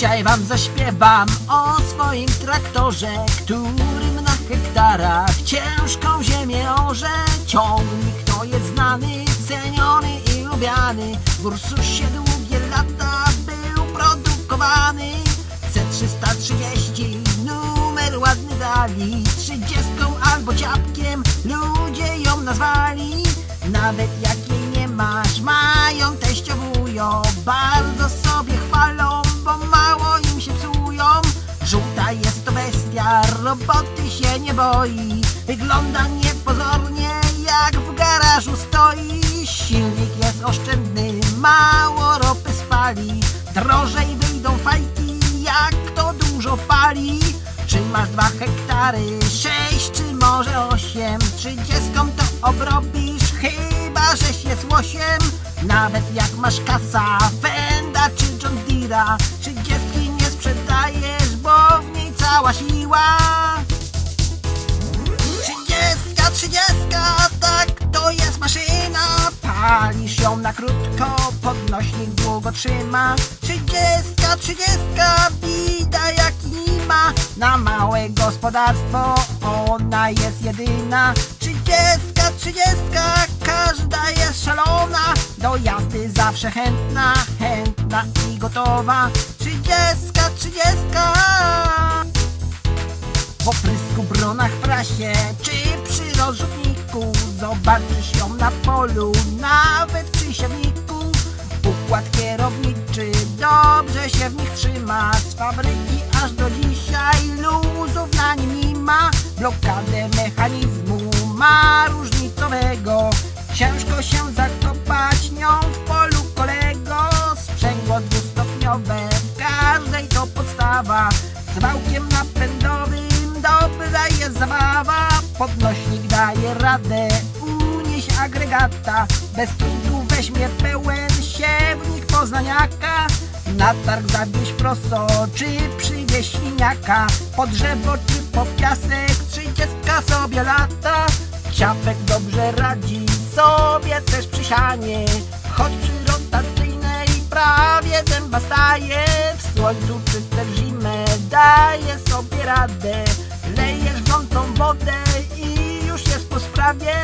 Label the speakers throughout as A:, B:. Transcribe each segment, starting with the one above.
A: Dzisiaj wam zaśpiewam o swoim traktorze, którym na hektarach ciężką ziemię orze. Ciągnik to jest znany, ceniony i lubiany. W Ursusie długie lata był produkowany. C330 numer ładny dali, trzydziestką albo ciapkiem ludzie ją nazwali. Nawet jak jej nie masz, mają teściowują, bardzo sobie chwalą, mało im się psują. Żółta jest to bestia, roboty się nie boi, wygląda niepozornie jak w garażu stoi. Silnik jest oszczędny, mało ropy spali, drożej wyjdą fajki, jak to dużo pali. Czy masz dwa hektary, sześć czy może osiem? Trzydziestką to obrobisz, chyba żeś jest łosiem. Nawet jak masz kasa, Fenda czy John Deere'a, trzydziestki nie sprzedajesz, bo w niej cała siła. Trzydziestka, trzydziestka, tak, to jest maszyna. Palisz ją na krótko, podnośnik długo trzyma. Trzydziestka, trzydziestka, bida jak nie ma. Na małe gospodarstwo ona jest jedyna. Trzydziestka, trzydziestka. Do jazdy zawsze chętna, chętna i gotowa. Trzydziestka, trzydziestka. Po prysku, bronach, prasie czy przy rozrzutniku Zobaczysz ją na polu, nawet przy siewniku Układ kierowniczy dobrze się w nich trzyma Z fabryki aż do dzisiaj luzów na nim nie ma Blokadę mechanizmu ma różnicowego Ciężko się zakopać nią w polu kolego Sprzęgło dwustopniowe, każdej to podstawa Z wałkiem napędowym dobra jest zabawa. Podnośnik daje radę unieść agregata. Bez trudu weźmie pełen siewnik poznaniaka. Na targ zawieź proso, czy przywieź świniaka Po drzewo czy po piasek, trzydziestka sobie lata. Ciapek dobrze radzi sobie też przy sianie Choć przy rotacyjnej prawie dęba staje W słońcu czy też zimę daje sobie radę. Lejesz wrzącą wodę i już jest po sprawie.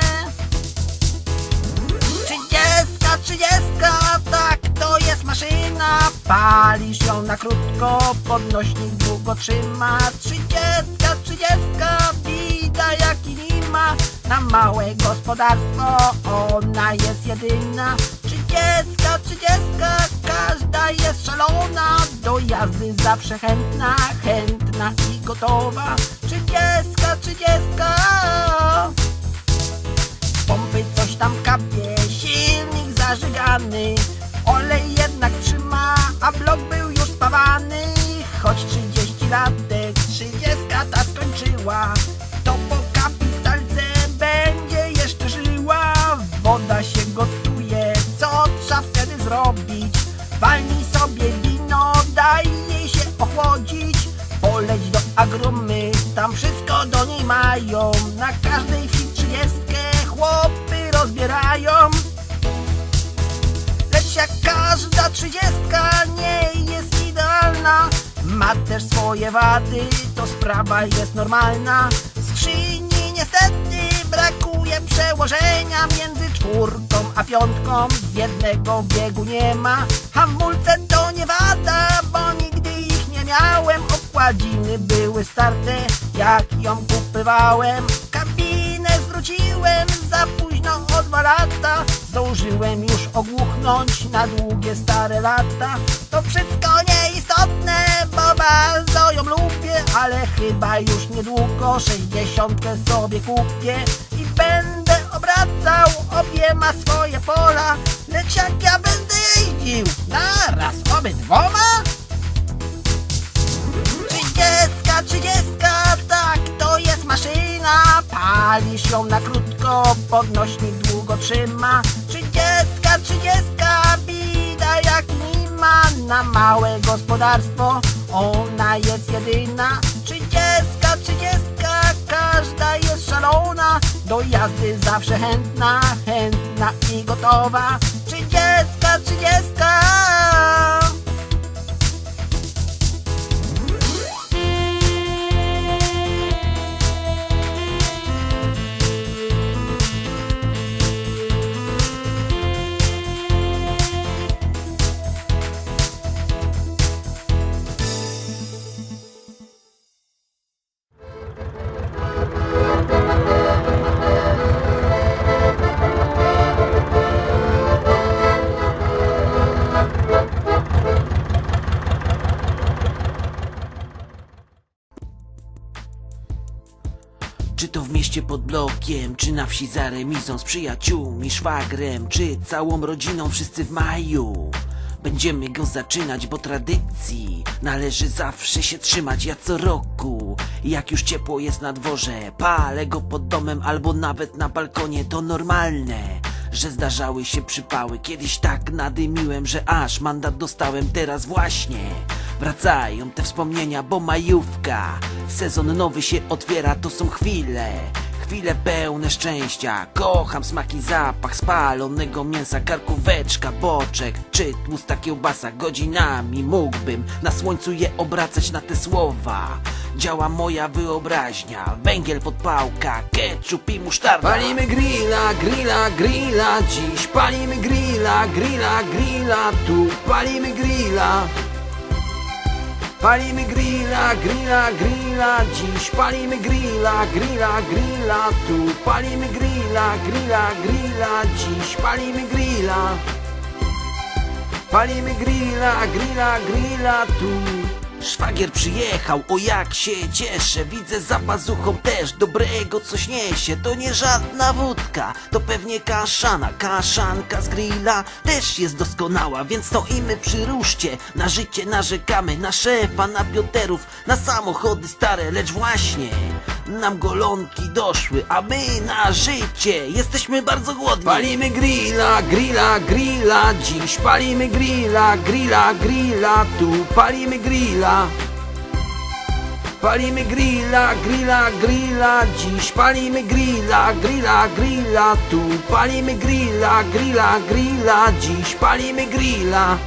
A: Trzydziestka, trzydziestka, tak to jest maszyna. Palisz ją na krótko, podnośnik długo trzyma. Trzydziestka, trzydziestka, bida jak i nie ma Na małe gospodarstwo. Ona jest jedyna. Trzydziestka, trzydziestka, każda jest szalona. Do jazdy zawsze chętna, chętna i gotowa. Trzydziestka, trzydziestka. Z pompy coś tam kapie, silnik zażygany. Olej jednak trzyma, a blok był już spawany. Choć 30 latek, 30 ta skończyła zrobić? Walnij sobie wino, daj jej się ochłodzić. Poleć do agromy, tam wszystko do niej mają. Na każdej wsi trzydziestkę chłopy rozbierają. Lecz jak każda trzydziestka nie jest idealna Ma też swoje wady, to sprawa jest normalna. Skrzyni niestety brakuje przełożenia Między czwórką a piątką. Z jednego biegu nie ma. Hamulce to nie wada, bo nigdy ich nie miałem. Okładziny były starte, jak ją kupywałem. Kabinę zwróciłem za późno o dwa lata. Zdążyłem już ogłuchnąć na długie stare lata. To wszystko nieistotne, bo bardzo ją lubię Ale chyba już niedługo sześćdziesiątkę sobie kupię będę obracał obiema swoje pola Lecz jak ja będę jeździł naraz obydwoma? Trzydziestka, trzydziestka, tak, to jest maszyna. Palisz ją na krótko, podnośnik długo trzyma. Trzydziestka, trzydziestka, bida jak nie ma Na małe gospodarstwo, ona jest jedyna każda jest szalona Do jazdy zawsze chętna, chętna i gotowa. Trzydziestka, trzydziestka
B: czy na wsi za remizą z przyjaciółmi, szwagrem, czy całą rodziną, wszyscy w maju. Będziemy go zaczynać, bo tradycji należy zawsze się trzymać. Ja co roku, jak już ciepło jest na dworze, palę go pod domem albo nawet na balkonie, to normalne. Że zdarzały się przypały, kiedyś tak nadymiłem, że aż mandat dostałem teraz właśnie. Wracają te wspomnienia, bo majówka, sezon nowy się otwiera, to są chwile. Chwile pełne szczęścia, kocham smak i zapach spalonego mięsa, karkóweczka, boczek czy tłusta kiełbasa. Godzinami mógłbym na słońcu je obracać na te słowa. Działa moja wyobraźnia, węgiel, podpałka, ketchup i musztarda. Palimy grilla, grilla, grilla, dziś palimy grilla, grilla, grilla, tu palimy grilla. Palimy grilla, grilla, grilla, dziś palimy grilla, grilla, grilla, tu palimy grilla, grilla, grilla, dziś palimy grilla. Palimy grilla, grilla, grilla, tu. Szwagier przyjechał, o jak się cieszę. Widzę za pazuchą też dobrego coś niesie. To nie żadna wódka, to pewnie kaszana. Kaszanka z grilla też jest doskonała Więc stoimy przy ruszcie, na życie narzekamy Na szefa, na bioterów, na samochody stare Lecz właśnie nam golonki doszły A my na życie. Jesteśmy bardzo głodni. Palimy grilla, grilla, grilla. Dziś palimy grilla, grilla, grilla. Tu palimy grilla. Palimy grilla, grilla, grilla. Dziś palimy grilla, grilla, grilla. Tu palimy grilla, grilla, grilla. Dziś palimy grilla.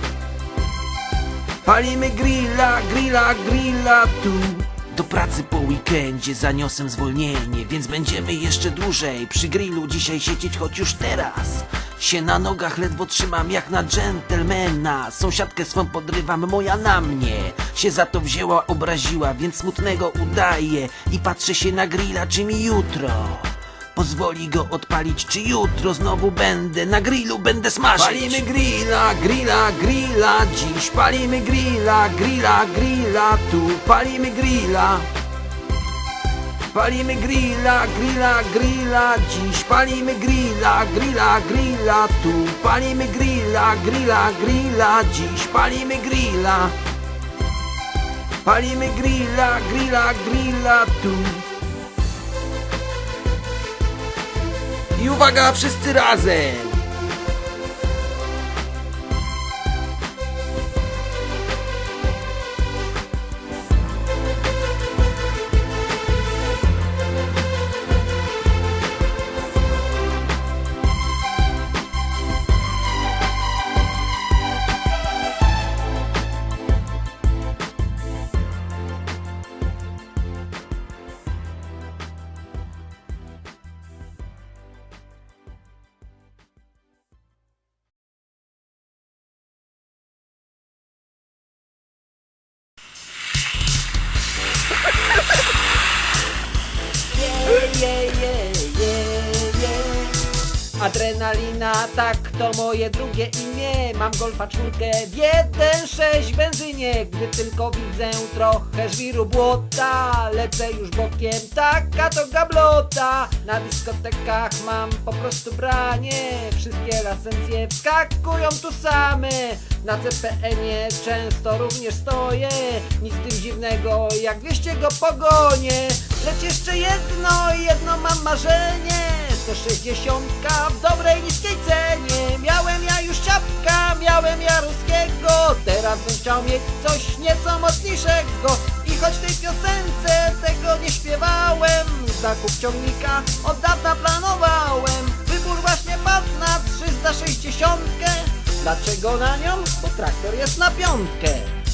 B: Palimy grilla, grilla, grilla. Tu do pracy po weekendzie zaniosłem zwolnienie, więc będziemy jeszcze dłużej. Przy grillu dzisiaj siedzieć, choć już teraz. Się na nogach ledwo trzymam jak na dżentelmena. Sąsiadkę swą podrywam, moja na mnie. Się za to wzięła, obraziła, więc smutnego udaje. I patrzę się na grilla, czy mi jutro pozwoli go odpalić, czy jutro znowu będę na grillu będę smażyć. Palimy grilla, grilla, grilla, dziś palimy grilla, grilla, grilla, tu palimy grilla. Palimy grilla, grilla, grilla, dziś palimy grilla, grilla, grilla, tu palimy grilla, grilla, grilla, dziś palimy grilla. Palimy grilla, grilla, grilla, tu. I uwaga, wszyscy razem!
A: Adrenalina, tak to moje drugie imię. Mam golfa czwórkę w 1.6 benzynie. Gdy tylko widzę trochę żwiru błota Lecę już bokiem, taka to gablota. Na dyskotekach mam po prostu branie. Wszystkie licencje wskakują tu same. Na CPN-ie często również stoję. Nic tym dziwnego, jak 200 go pogonię. Lecz jeszcze jedno, jedno mam marzenie 160 w dobrej niskiej cenie. Miałem ja już ciapka, miałem ja ruskiego. Teraz bym chciał mieć coś nieco mocniejszego. I choć w tej piosence tego nie śpiewałem Zakup ciągnika od dawna planowałem. Wybór właśnie padł na 360 Dlaczego na nią? Bo traktor jest na piątkę.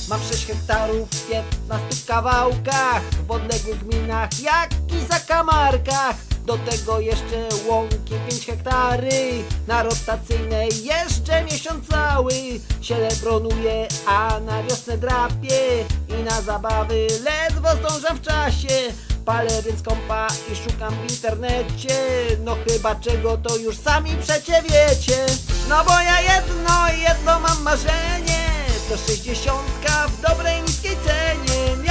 A: Mam 6 hektarów w 15 kawałkach W odległych gminach, jak i zakamarkach Do tego jeszcze łąki 5 hektary Na rotacyjnej jeszcze miesiąc cały. Siele bronuję, a na wiosnę drapię I na zabawy ledwo zdążam w czasie. Palę więc kompa i szukam w internecie. No chyba czego to już sami przecie wiecie. No bo ja jedno, jedno mam marzenie. To 60 w dobrej niskiej cenie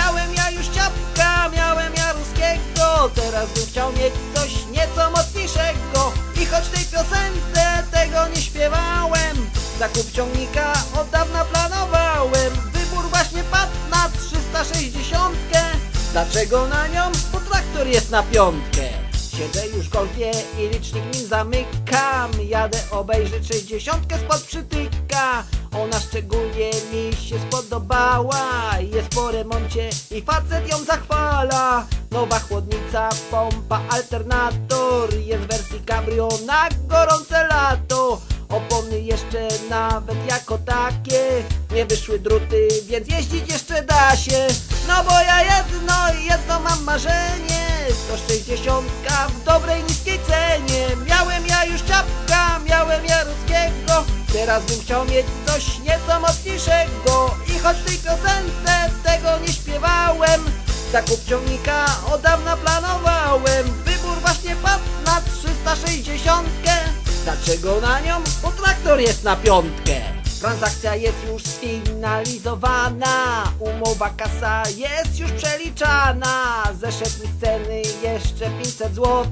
A: Teraz bym chciał mieć coś I choć tej piosence tego nie śpiewałem Zakup ciągnika od dawna planowałem. Wybór właśnie padł na 360 Dlaczego na nią? Bo traktor jest na piątkę. Siedzę już w golfie i licznik nim zamykam. Jadę obejrzeć 60 spod przytyka Ona szczególnie mi się spodobała. Jest po remoncie i facet ją zachwala. Nowa chłodnica, pompa, alternator. Jest w wersji cabrio na gorące lato. Opony jeszcze nawet jako takie. Nie wyszły druty, więc jeździć jeszcze da się. No bo ja jedno, jedno mam marzenie. To 60 w dobrej, niskiej cenie. Miałem ja już czapka, miałem ja ruskiego Teraz bym chciał mieć coś nieco mocniejszego I choć w tej piosence tego nie śpiewałem Zakup ciągnika od dawna planowałem Wybór właśnie padł na 360 Dlaczego na nią? Bo traktor jest na piątkę? Transakcja jest już sfinalizowana Umowa kasa jest już przeliczana. Zeszedł mi ceny jeszcze 500 zł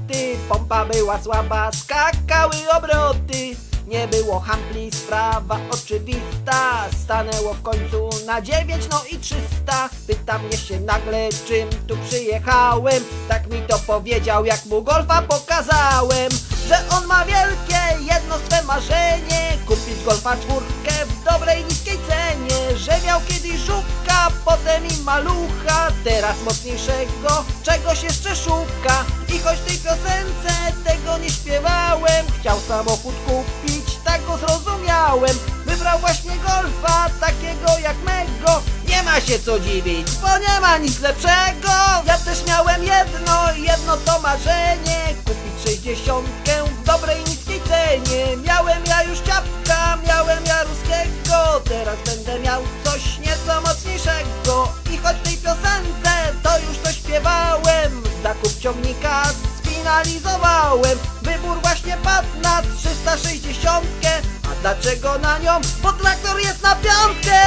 A: Pompa była słaba, skakały obroty nie było hampli, sprawa oczywista. Stanęło w końcu na 9, no i 300 Pyta mnie się nagle, czym tu przyjechałem. Tak mi to powiedział, jak mu golfa pokazałem Że on ma wielkie, jedno swe marzenie. Kupić golfa czwórkę w dobrej, niskiej cenie Że miał kiedyś żółka, potem i malucha. Teraz mocniejszego, czegoś jeszcze szuka. I choć tej piosence tego nie śpiewałem Chciał samochód kupić, tak go zrozumiałem. Wybrał właśnie golfa, takiego jak mego. Nie ma się co dziwić, bo nie ma nic lepszego. Ja też miałem jedno, jedno to marzenie. Kupić sześćdziesiątkę w dobrej, niskiej cenie. Miałem ja już ciapka, miałem ja ruskiego. Teraz będę miał coś nieco mocniejszego. I choć tej piosence to już to śpiewałem Zakup ciągnika sfinalizowałem Wybór właśnie padł na 360 A dlaczego na nią? Bo traktor jest na piątkę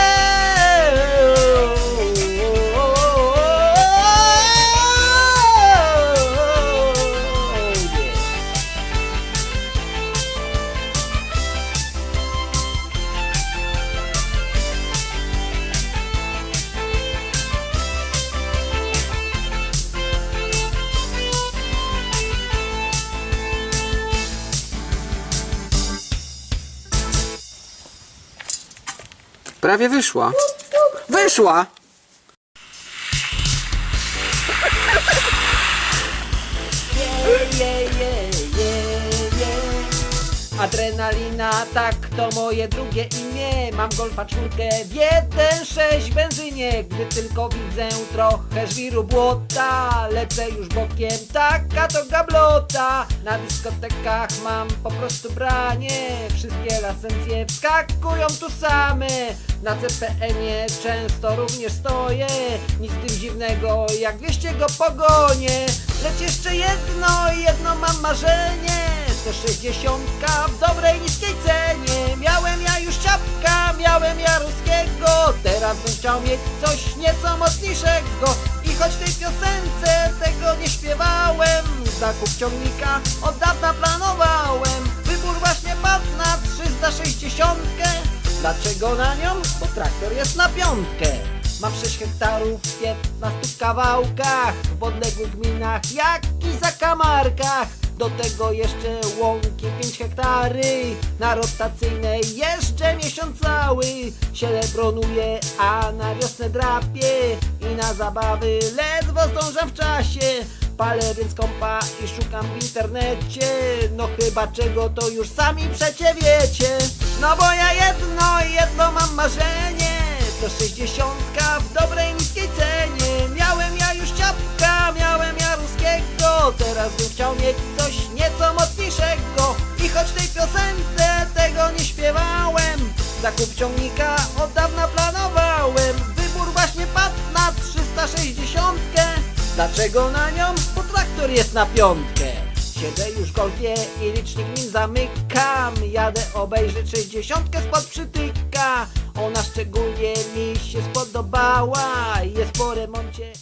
C: Prawie wyszła. Wyszła!
A: Je, je. Adrenalina, tak to moje drugie imię. Mam golfa czwórkę w 1.6 benzynie. Gdy tylko widzę trochę żwiru błota Lecę już bokiem, taka to gablota. Na dyskotekach mam po prostu branie. Wszystkie licencje wskakują tu same. Na CPN-ie często również stoję. Nic tym dziwnego, jak 200 go pogonię. Lecz jeszcze jedno, jedno mam marzenie To 60 w dobrej, niskiej cenie. Miałem ja już ciapka, miałem ja ruskiego. Teraz bym chciał mieć coś nieco mocniejszego. I choć w tej piosence tego nie śpiewałem Zakup ciągnika od dawna planowałem. Wybór właśnie padł na 360 Dlaczego na nią? Bo traktor jest na piątkę. Mam 6 hektarów w 15 kawałkach W odległych gminach, jak i zakamarkach Do tego jeszcze łąki 5 hektary Na rotacyjnej jeszcze miesiąc cały. Sielebronuję, a na wiosnę drapię I na zabawy ledwo zdążam w czasie. Palę więc kompa i szukam w internecie. No chyba czego to już sami przecie wiecie. No bo ja jedno, jedno mam marzenie. To 60 w dobrej, niskiej cenie. Miałem ja już ciapka, miałem ja Teraz bym chciał mieć coś nieco mocniejszego. I choć tej piosence tego nie śpiewałem Zakup ciągnika od dawna planowałem. Wybór właśnie padł na 360 Dlaczego na nią? Bo traktor jest na piątkę. Siedzę już w golfie i licznik nim zamykam. Jadę obejrzeć 60 spod przytyka. Ona szczególnie mi się spodobała. Jest po remoncie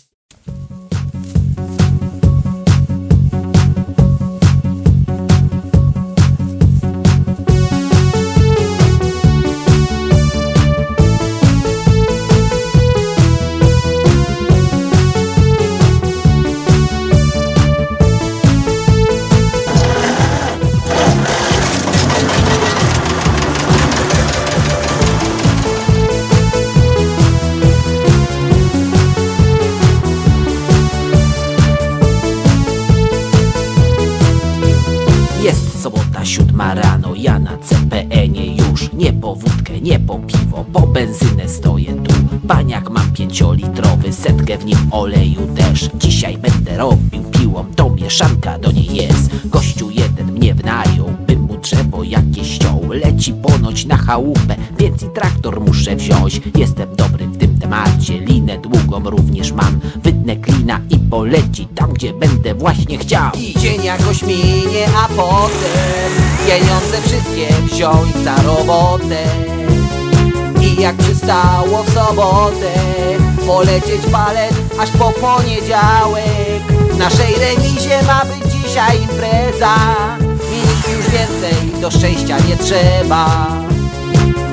A: siódma rano Ja na CPN-ie już
B: nie po wódkę, nie po piwo Po benzynę stoję tu. Baniak mam pięciolitrowy, setkę w nim oleju też. Dzisiaj będę robił piłą, to mieszanka do niej jest. Gościu jeden mnie wnają, bym mu drzewo jakieś ściął. Leci ponoć na chałupę, więc i traktor muszę wziąć. Jestem dobry w temacie, linę długą również mam Wytnę klina i poleci tam, gdzie będę właśnie chciał
C: I dzień jakoś minie, a potem pieniądze wszystkie wziąć za robotę. I jak przystało w sobotę, polecieć balet aż po poniedziałek. W naszej remizie ma być dzisiaj impreza i nic już więcej do szczęścia nie trzeba.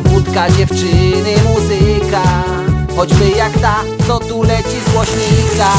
C: Wódka, dziewczyny, muzyka, choćby jak ta, co tu leci z głośnika.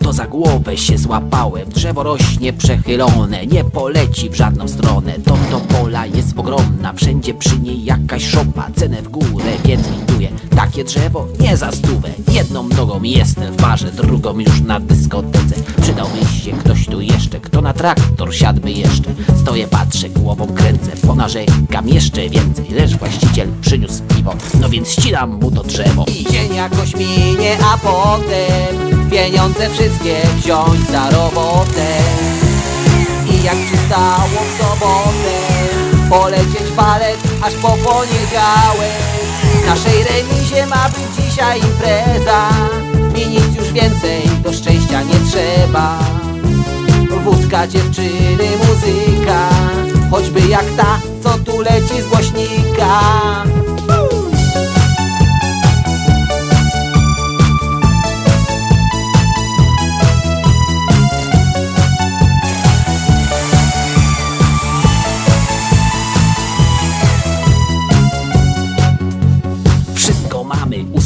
B: To za głowę się złapałem. Drzewo rośnie przechylone, nie poleci w żadną stronę. To do pola jest ogromna, wszędzie przy niej jakaś szopa. Cenę w górę, więc winduję takie drzewo nie za stówę. Jedną nogą jestem w barze, drugą już na dyskotece. Przydałby się ktoś tu jeszcze, kto na traktor siadłby jeszcze. Stoję, patrzę, głową kręcę, ponarzekam jeszcze więcej. Lecz właściciel przyniósł piwo, no więc ścinam mu to drzewo.
C: Dzień jakoś minie, a potem pieniądze wszystkie wziąć za robotę. I jak przystało w sobotę, polecieć balet aż po poniedziałek. W naszej remizie ma być dzisiaj impreza i nic już więcej do szczęścia nie trzeba. Wódka, dziewczyny, muzyka, choćby jak ta, co tu leci z głośnika.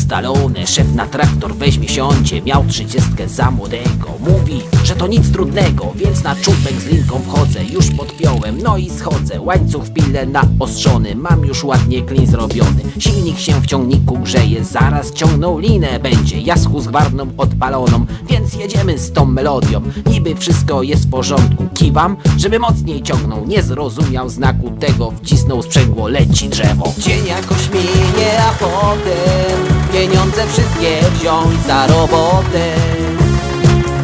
B: Ustalone, szef na traktor weźmie siądzie Miał trzydziestkę za młodego. Mówi, że to nic trudnego Więc na czubek z linką wchodzę. Już podpiąłem, no i schodzę. Łańcuch w pile naostrzony Mam już ładnie klin zrobiony. Silnik się w ciągniku grzeje Zaraz ciągnął linę będzie. Jasku z gwarną odpaloną Więc jedziemy z tą melodią. Niby wszystko jest w porządku Kiwam, żeby mocniej ciągnął. Nie zrozumiał znaku tego Wcisnął sprzęgło, leci drzewo.
C: Dzień jakoś minie, a potem pieniądze wszystkie wziąć za robotę.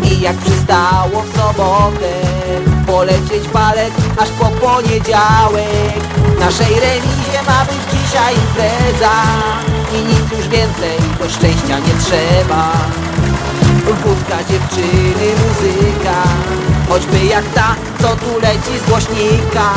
C: I jak przystało w sobotę, polecieć balet aż po poniedziałek. W naszej remizie ma być dzisiaj impreza i nic już więcej do szczęścia nie trzeba. Wódka, dziewczyny, muzyka, choćby jak ta, co tu leci z głośnika.